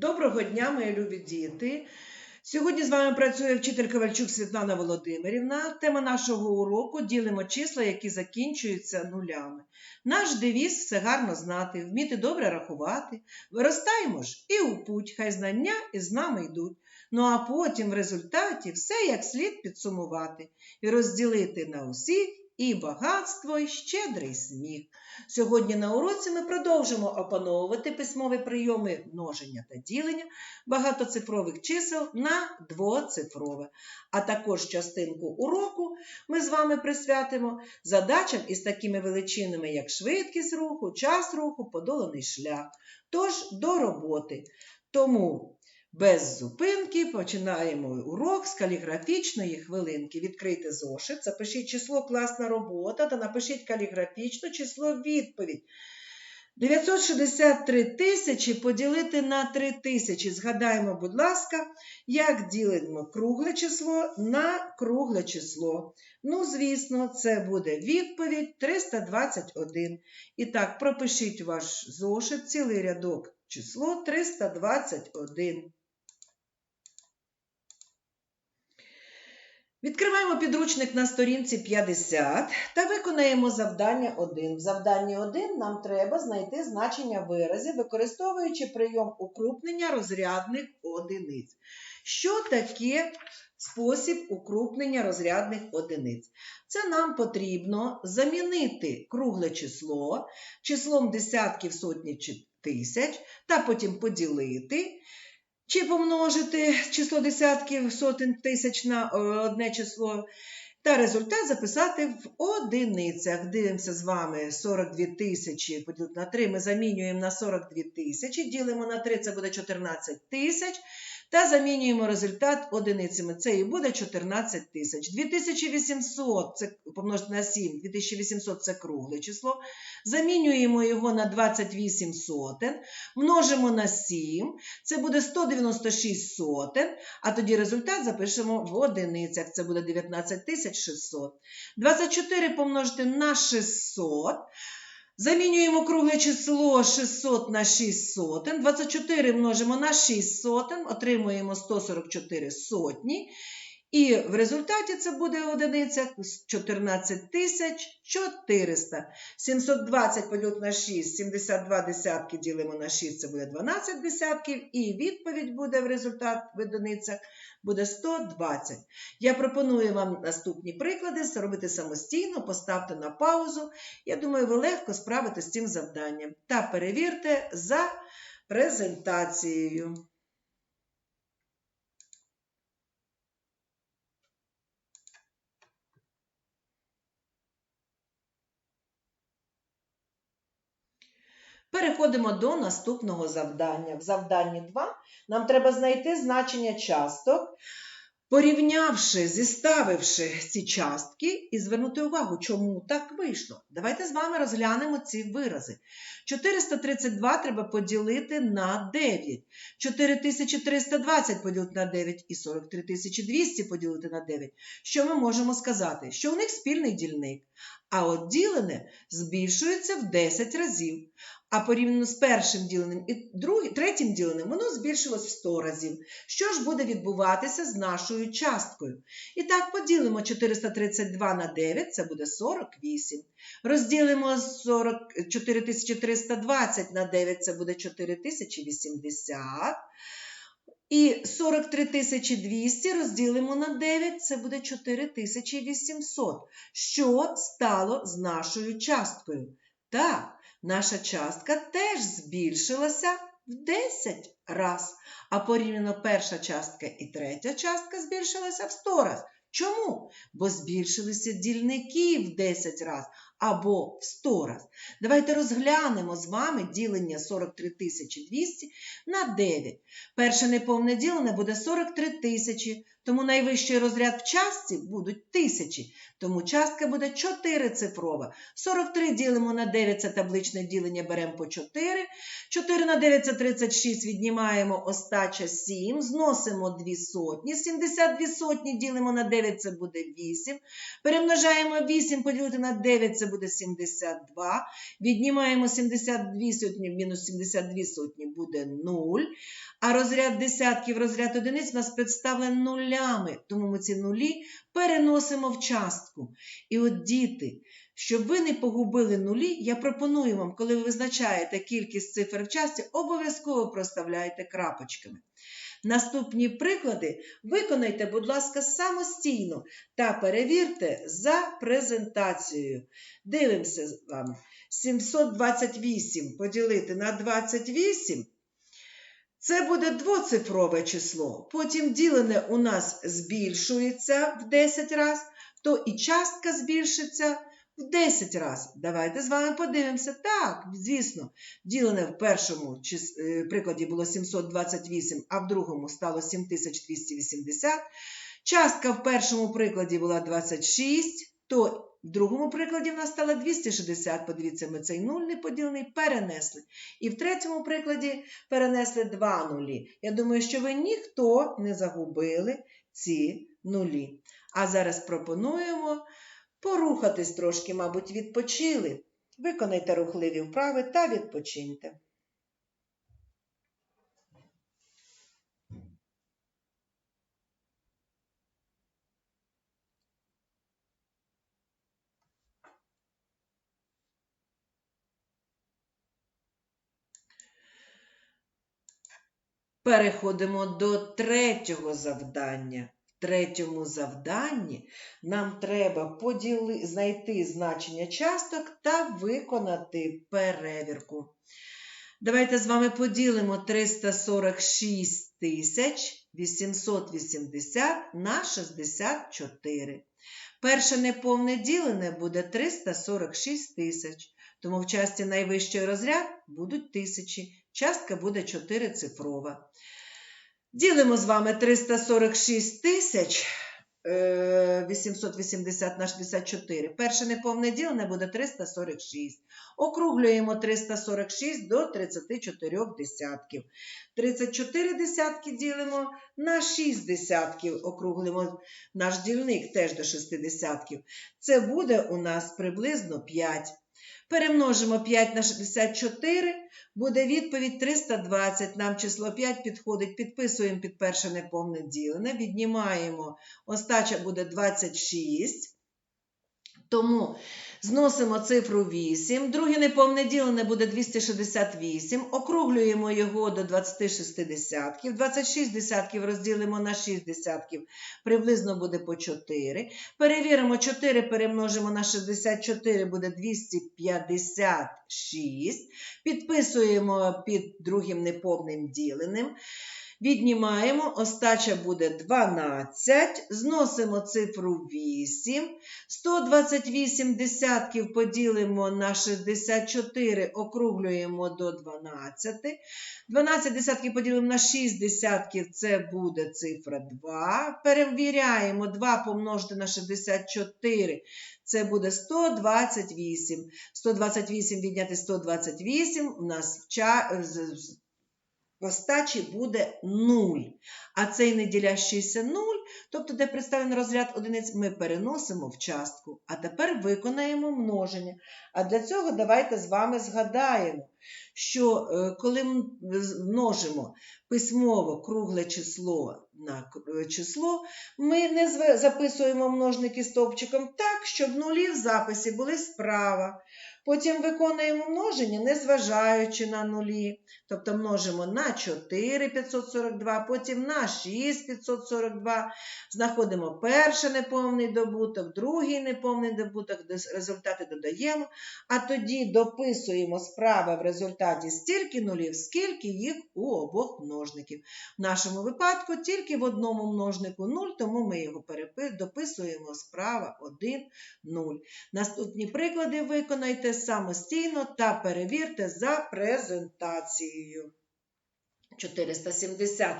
Доброго дня, мої любі діти. Сьогодні з вами працює вчитель Ковальчук Світлана Володимирівна. Тема нашого уроку ділимо числа, які закінчуються нулями. Наш девіз все гарно знати, вміти добре рахувати. Виростаємо ж і у путь, хай знання із нами йдуть. Ну а потім в результаті все як слід підсумувати і розділити на усіх і багатство, і щедрий сміх. Сьогодні на уроці ми продовжимо опановувати письмові прийоми множення та ділення багатоцифрових чисел на двоцифрове. А також частинку уроку ми з вами присвятимо задачам із такими величинами, як швидкість руху, час руху, подоланий шлях. Тож до роботи. Тому без зупинки починаємо урок з каліграфічної хвилинки. Відкрийте зошит, запишіть число класна робота та напишіть каліграфічно число відповідь. 963 тисячі поділити на 3 тисячі. Згадаємо, будь ласка, як ділимо кругле число на кругле число. Ну, звісно, це буде відповідь 321. І так, пропишіть ваш зошит, цілий рядок число 321. Відкриваємо підручник на сторінці 50 та виконаємо завдання 1. В завданні 1 нам треба знайти значення виразів, використовуючи прийом укрупнення розрядних одиниць. Що таке спосіб укрупнення розрядних одиниць? Це нам потрібно замінити кругле число числом десятків сотні тисяч, та потім поділити. Чи помножити число десятків сотень тисяч на е, одне число, та результат записати в одиницях. Дивимося з вами 42 тисячі поділити на 3, ми замінюємо на 42 тисячі, ділимо на 3, це буде 14 тисяч. Та замінюємо результат одиницями. Це і буде 14 тисяч. 2800 це помножити на 7, 2800 це кругле число. Замінюємо його на 28 сотен, множимо на 7, це буде 196 сотен, а тоді результат запишемо в одиницях. Це буде 19 600. 24 помножити на 600. Замінюємо кругле число 600 на 6 сотень. 24 множимо на 6 сотень, отримуємо 144 сотні. І в результаті це буде одиниця 14 тисяч 400. 720 поділити на 6, 72 десятки ділимо на 6, це буде 12 десятків. І відповідь буде в результат в одиницях буде 120. Я пропоную вам наступні приклади зробити самостійно, поставте на паузу. Я думаю, ви легко справитесь з цим завданням. Та перевірте за презентацією. Переходимо до наступного завдання. В завданні 2 нам треба знайти значення часток, порівнявши, зіставивши ці частки і звернути увагу, чому так вийшло. Давайте з вами розглянемо ці вирази. 432 треба поділити на 9, 4320 поділити на 9 і 43200 поділити на 9. Що ми можемо сказати? Що у них спільний дільник, а от ділене збільшується в 10 разів. А порівняно з першим діленим і другим, третім діленим, воно збільшилось в 100 разів. Що ж буде відбуватися з нашою часткою? І так, поділимо 432 на 9, це буде 48. Розділимо 40, 4320 на 9, це буде 4080. І 43200 розділимо на 9, це буде 4800. Що стало з нашою часткою? Так, наша частка теж збільшилася в 10 раз, а порівняно перша частка і третя частка збільшилася в 100 раз. Чому? Бо збільшилися дільники в 10 раз або в 100 раз. Давайте розглянемо з вами ділення 43 200 на 9. Перше неповне ділене буде 43 тисячі, тому найвищий розряд в частці будуть тисячі, тому частка буде 4 цифрова. 43 ділимо на 9 це табличне ділення, беремо по 4. 4 на 9 це 36, віднімаємо остача 7, зносимо 2 сотні. 72 сотні ділимо на 9 це буде 8. Перемножаємо 8, поділити на 9 це буде 72. Віднімаємо 72 сотні, мінус 72 сотні буде 0. А розряд десятків, розряд одиниць у нас представлений нулями, тому ми ці нулі переносимо в частку. І от діти, щоб ви не погубили нулі, я пропоную вам, коли ви визначаєте кількість цифр в часті, обов'язково проставляйте крапочками. Наступні приклади виконайте, будь ласка, самостійно та перевірте за презентацією. Дивимося з вами. 728 поділити на 28. Це буде двоцифрове число. Потім ділене у нас збільшується в 10 разів, то і частка збільшиться в 10 разів. Давайте з вами подивимося. Так, звісно, ділене в першому е, прикладі було 728, а в другому стало 7280. Частка в першому прикладі була 26, то в другому прикладі в нас стало 260. Подивіться, ми цей нуль неподілений перенесли. І в третьому прикладі перенесли два нулі. Я думаю, що ви ніхто не загубили ці нулі. А зараз пропонуємо порухатись трошки, мабуть, відпочили. Виконайте рухливі вправи та відпочиньте. Переходимо до третього завдання. В третьому завданні нам треба поділи... знайти значення часток та виконати перевірку. Давайте з вами поділимо 346 тисяч 880 на 64. Перше неповне ділене буде 346 тисяч, тому в часті найвищий розряд будуть тисячі, частка буде 4-цифрова. Ділимо з вами 346 тисяч е, 880 на 64. Перше неповне ділене буде 346. Округлюємо 346 до 34 десятків. 34 десятки ділимо на 6 десятків. Округлимо наш дільник теж до 6 десятків. Це буде у нас приблизно 5. Перемножимо 5 на 64, буде відповідь 320. Нам число 5 підходить, підписуємо під перше неповне ділене, віднімаємо, остача буде 26. Тому зносимо цифру 8, друге неповне ділене буде 268, округлюємо його до 26 десятків, 26 десятків розділимо на 6 десятків, приблизно буде по 4. Перевіримо 4, перемножимо на 64, буде 256. Підписуємо під другим неповним діленим. Віднімаємо, остача буде 12, зносимо цифру 8, 128 десятків поділимо на 64, округлюємо до 12. 12 десятків поділимо на 6 десятків, це буде цифра 2. Перевіряємо 2 помножити на 64, це буде 128. 128 відняти 128, у нас в ча... з- з- в остачі буде 0. А цей неділящийся 0, тобто де представлений розряд одиниць, ми переносимо в частку. А тепер виконаємо множення. А для цього давайте з вами згадаємо, що е, коли м- з- множимо письмово кругле число на е, число, ми не записуємо множники стовпчиком так, щоб нулі в записі були справа. Потім виконуємо множення, незважаючи на нулі. Тобто множимо на 4 542, потім на 6 542. Знаходимо перший неповний добуток, другий неповний добуток, результати додаємо, а тоді дописуємо справа в результаті стільки нулів, скільки їх у обох множників. В нашому випадку тільки в одному множнику 0, тому ми його дописуємо справа 1, 0. Наступні приклади виконайте самостійно та перевірте за презентацією. 470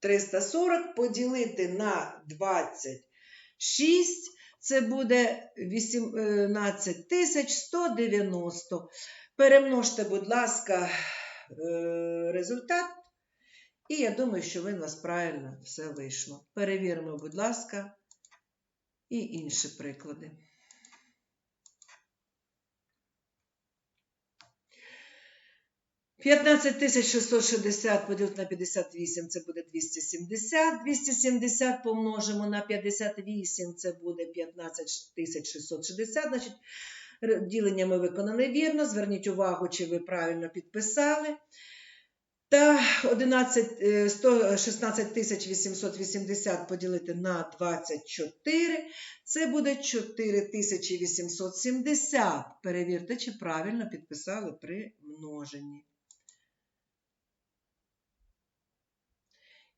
340 поділити на 26, це буде 18 190. Перемножте, будь ласка, е, результат. І я думаю, що ви у нас правильно все вийшло. Перевіримо, будь ласка, і інші приклади. П'ятнадцять тисяч шістсот шістдесят поділити на 58, це буде 270. 270 помножимо на 58, це буде 15 тисяч 660. Значить, ділення ми виконали вірно. Зверніть увагу, чи ви правильно підписали. Та 11, е, 116 880 поділити на 24 це буде 4870. Перевірте, чи правильно підписали при множенні.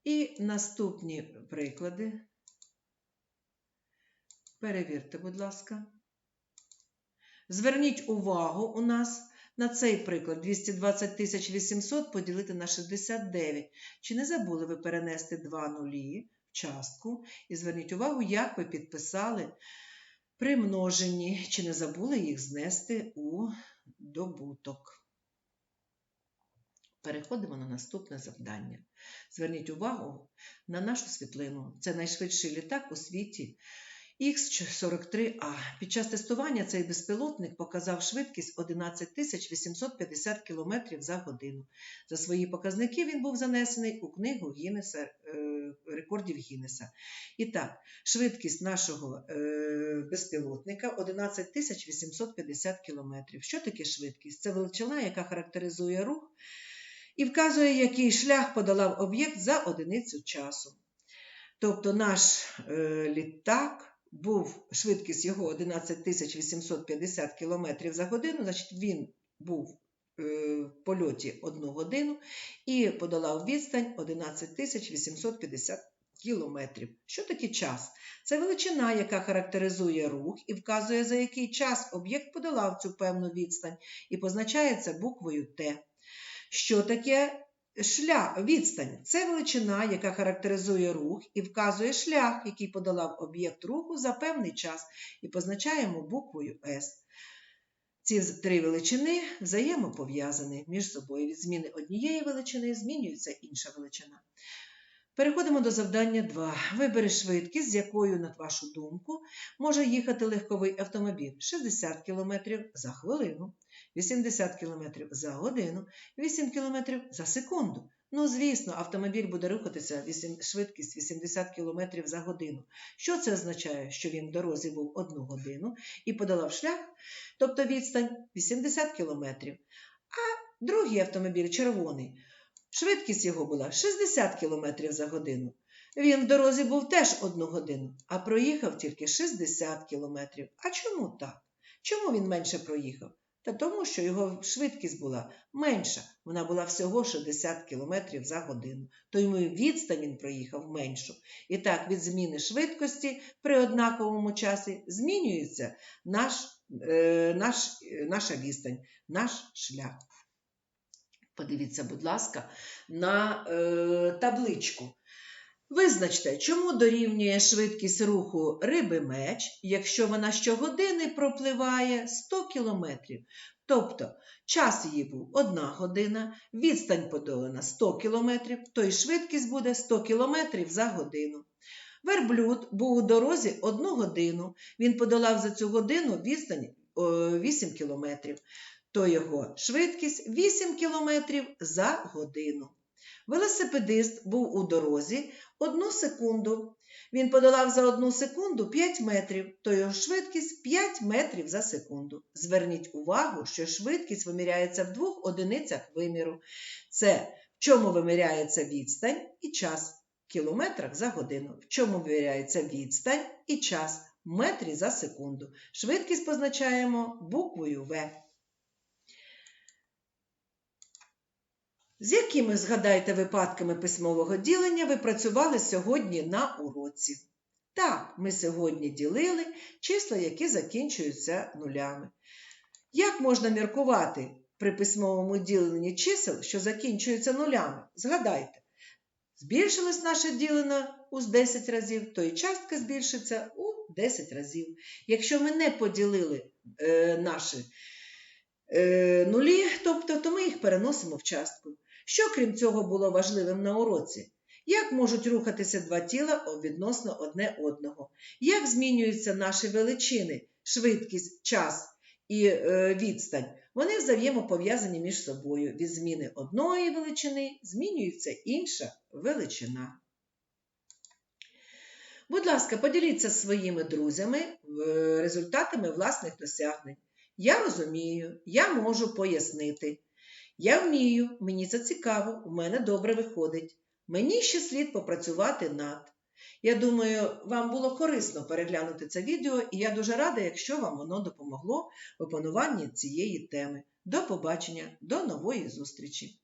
І наступні приклади. Перевірте, будь ласка. Зверніть увагу у нас на цей приклад 220 800 поділити на 69. Чи не забули ви перенести два нулі в частку? І зверніть увагу, як ви підписали при множенні, чи не забули їх знести у добуток. Переходимо на наступне завдання. Зверніть увагу на нашу світлину. Це найшвидший літак у світі Х-43А. Під час тестування цей безпілотник показав швидкість 11 850 км за годину. За свої показники він був занесений у книгу Гіннеса, е, рекордів Гіннеса. І так, швидкість нашого е, безпілотника 11 850 км. Що таке швидкість? Це величина, яка характеризує рух і вказує, який шлях подолав об'єкт за одиницю часу. Тобто наш е, літак був швидкість його 11 850 км за годину, значить він був е, в польоті 1 годину і подолав відстань 11 850 кілометрів. Що таке час? Це величина, яка характеризує рух і вказує, за який час об'єкт подолав цю певну відстань, і позначається буквою Т. Що таке шлях, відстань? Це величина, яка характеризує рух і вказує шлях, який подолав об'єкт руху за певний час, і позначаємо буквою С. Ці три величини взаємопов'язані між собою. Від зміни однієї величини змінюється інша величина. Переходимо до завдання 2. Вибери швидкість, з якою, на вашу думку, може їхати легковий автомобіль 60 км за хвилину, 80 км за годину, 8 км за секунду. Ну, звісно, автомобіль буде рухатися швидкість 80 км за годину. Що це означає? Що він в дорозі був 1 годину і подолав шлях, тобто відстань 80 км. А другий автомобіль червоний. Швидкість його була 60 км за годину. Він в дорозі був теж одну годину, а проїхав тільки 60 км. А чому так? Чому він менше проїхав? Та тому, що його швидкість була менша, вона була всього 60 км за годину, тому і відстань він проїхав меншу. І так, від зміни швидкості при однаковому часі змінюється наш, е, наш, е, наша відстань, наш шлях. Подивіться, будь ласка, на е, табличку. Визначте, чому дорівнює швидкість руху риби меч, якщо вона щогодини пропливає 100 км. Тобто час її був 1 година, відстань подолана 100 км, то й швидкість буде 100 км за годину. Верблюд був у дорозі 1 годину, він подолав за цю годину відстань 8 км, то його швидкість 8 км за годину. Велосипедист був у дорозі 1 секунду. Він подолав за 1 секунду 5 метрів, то його швидкість 5 метрів за секунду. Зверніть увагу, що швидкість виміряється в двох одиницях виміру. Це в чому виміряється відстань і час в кілометрах за годину, в чому виміряється відстань і час в метрі за секунду. Швидкість позначаємо буквою В. З якими, згадайте, випадками письмового ділення ви працювали сьогодні на уроці? Так, ми сьогодні ділили числа, які закінчуються нулями. Як можна міркувати при письмовому діленні чисел, що закінчуються нулями? Згадайте, збільшилось наше ділено у 10 разів, то і частка збільшиться у 10 разів. Якщо ми не поділили е, наші е, нулі, тобто, то ми їх переносимо в частку. Що крім цього було важливим на уроці? Як можуть рухатися два тіла відносно одне одного? Як змінюються наші величини, швидкість, час і е, відстань? Вони взаємопов'язані між собою. Від зміни одної величини змінюється інша величина. Будь ласка, поділіться своїми друзями е, результатами власних досягнень. Я розумію, я можу пояснити. Я вмію, мені це цікаво, у мене добре виходить. Мені ще слід попрацювати над. Я думаю, вам було корисно переглянути це відео, і я дуже рада, якщо вам воно допомогло в опануванні цієї теми. До побачення, до нової зустрічі!